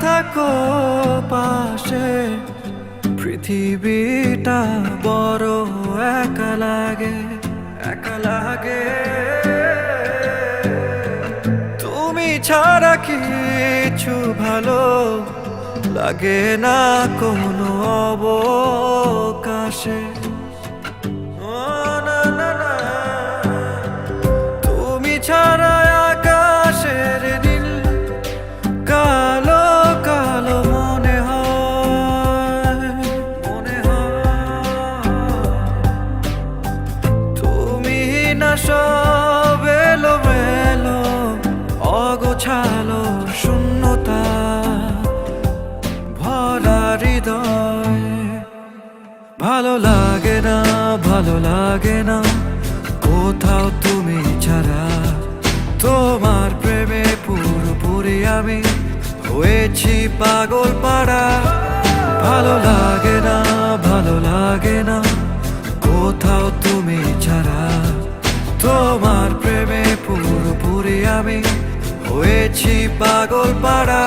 থাকো পাশে, পৃথিবীটা বড় একা লাগে একা লাগে। তুমি ছাড়া কিছু ভালো লাগে না কোনো অবকাশে। ভালো লাগে না, ভালো লাগে না, কোথাও তুমি ছাড়া। তোমার প্রেমে পুরোপুরি আমি হয়েছি পাগল পাড়া। ভালো লাগে না, ভালো লাগে না, কোথাও তুমি ছাড়া। তোমার প্রেমে পুরোপুরি আমি হয়েছি পাগল পাড়া।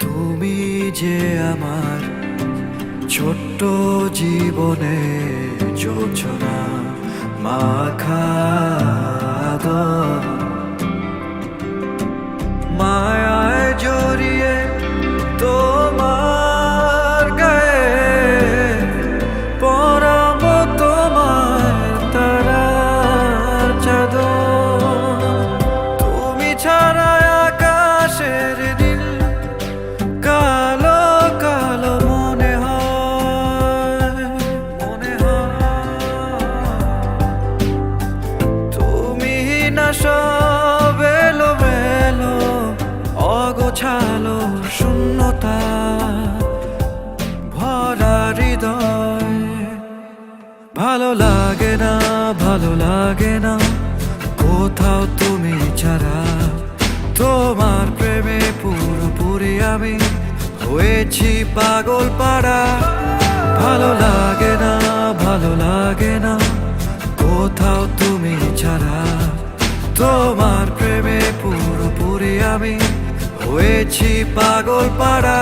তুমি যে আমার ছোট্ট জীবনে যোজনা মাখা অগোছালো শূন্যতা, ভরা হৃদয়। ভালো লাগে না, ভালো লাগে না, কোথাও তুমি ছাড়া। তোমার প্রেমে পুরোপুরি আমি হয়েছি পাগল পাড়া। ভালো লাগে না, ভালো লাগে না, কোথাও তুমি ছাড়া। তোমার প্রেমে পুরোপুরি আমি হয়েছি পাগল পাড়া